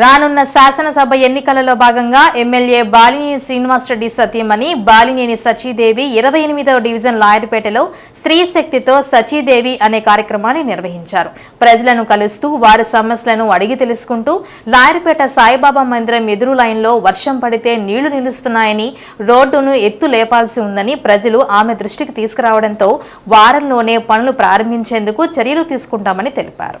రానున్న శాసనసభ ఎన్నికలలో భాగంగా ఎమ్మెల్యే బాలినేని శ్రీనివాసరెడ్డి సతీమణి బాలినేని సచీదేవి ఇరవై ఎనిమిదవ డివిజన్ లాయర్పేటలో స్త్రీ శక్తితో సచీదేవి అనే కార్యక్రమాన్ని నిర్వహించారు. ప్రజలను కలుస్తూ వారి సమస్యలను అడిగి తెలుసుకుంటూ లాయర్పేట సాయిబాబా మందిరం ఎదురు లైన్లో వర్షం పడితే నీళ్ళు నిలుస్తున్నాయని రోడ్డును ఎత్తు లేపాల్సి ఉందని ప్రజలు ఆమె దృష్టికి తీసుకురావడంతో వారంలోనే పనులు ప్రారంభించేందుకు చర్యలు తీసుకుంటామని తెలిపారు.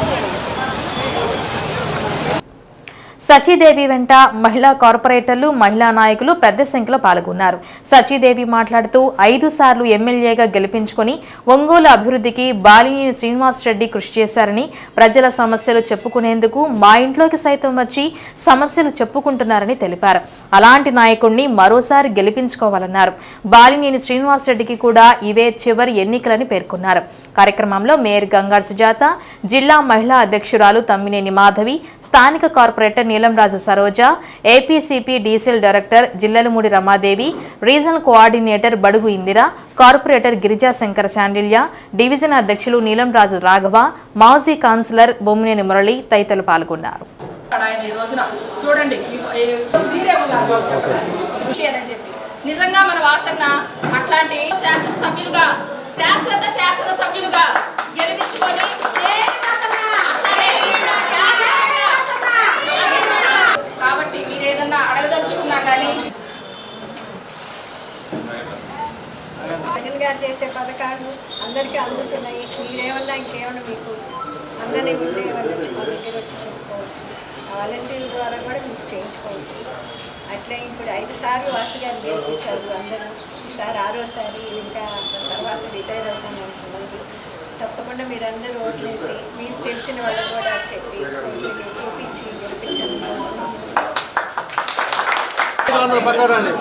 సచీదేవి వెంట మహిళా కార్పొరేటర్లు మహిళా నాయకులు పెద్ద సంఖ్యలో పాల్గొన్నారు. సచీదేవి మాట్లాడుతూ ఐదు సార్లు ఎమ్మెల్యేగా గెలిపించుకొని ఒంగోలు అభివృద్ధికి బాలినేని శ్రీనివాస్ రెడ్డి కృషి చేశారని ప్రజల సమస్యలు చెప్పుకునేందుకు మా ఇంట్లోకి సైతం వచ్చి సమస్యలు చెప్పుకుంటున్నారని తెలిపారు. అలాంటి నాయకుడిని మరోసారి గెలిపించుకోవాలన్నారు. బాలినేని శ్రీనివాస్ రెడ్డికి కూడా ఇవే చివరి ఎన్నికలని పేర్కొన్నారు. కార్యక్రమంలో మేయర్ గంగార్ సుజాత జిల్లా మహిళా అధ్యక్షురాలు తమ్మినేని మాధవి స్థానిక corporator Neelamraju Saroja APCP DCL director Jillalamudi Ramadevi regional coordinator Badugu Indira corporator Girija Shankara Sandilya division అధ్యక్షులు నీలంరాజు రాఘవ మాజీ కౌన్సిలర్ బొమ్మినేని మురళి తదితరులు పాల్గొన్నారు. చూడండి నిజంగా మన వాసన్న అట్లాంటి శాసనసభ్యులుగా శాశ్వత శాసనసభ్యులుగా గెలిపించుకొని జగన్ చేసే పథకాలు అందరికీ అందుతున్నాయి. మీరేమన్నా ఇంకేమన్నా మీకు అందరినీ ఉండే ఏమన్నా వచ్చి మా దగ్గర వచ్చి చెప్పుకోవచ్చు. వాలంటీర్ల ద్వారా కూడా మీకు చేయించుకోవచ్చు. అట్లే ఇప్పుడు ఐదు సార్లు వాసు గారు గెలిపించారు అందరూ. ఈసారి ఆరోసారి ఇంకా తర్వాత రిటైర్ అవుతాను అనుకున్నది తప్పకుండా మీరందరూ ఓట్లేసి మీకు తెలిసిన వాళ్ళకు కూడా చెప్పి చూపించి చూపించి ప్రకారాన్ని.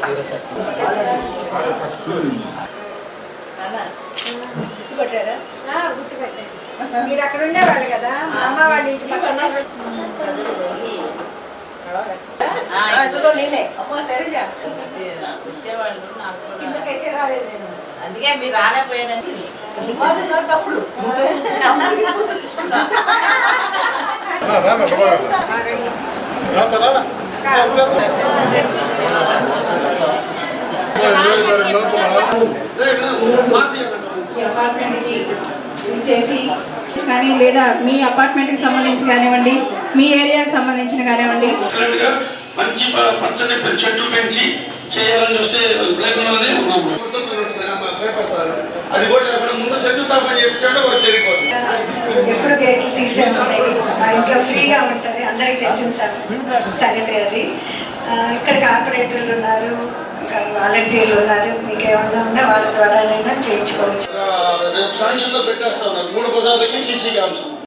తీరా సార్ గుర్తుపట్టారా గుర్తుపట్టారు మీరు అక్కడ ఉండేవాళ్ళు కదా మా అమ్మ వాళ్ళ ఇంటి పక్కన నేనే. అమ్మ తెరజా వచ్చేవాళ్ళు నాకు అందుకే మీరు రాలేకపోయారని చేసి కానీ లేదా మీ అపార్ట్మెంట్కి సంబంధించి కానివ్వండి మీ ఏరియాకి సంబంధించిన కానివ్వండి మంచి పచ్చని చెట్లు పెంచి చేయాలని చూస్తే లేకుండానే ఉన్నాము భయపడతారు అది కూడా చెప్పడం జరిగిపోతుంది ఎప్పుడు తీసే ఉన్నాయి మా ఇంట్లో ఫ్రీగా ఉంటుంది. అందరికీ అది. ఇక్కడ కార్పొరేటర్లు ఉన్నారు ఇంకా వాలంటీర్లు ఉన్నారు. మీకు ఏమన్నా ఉన్నా వాళ్ళ ద్వారానైనా చేయించుకోవచ్చు. మూడు బజార్లకి సీసీ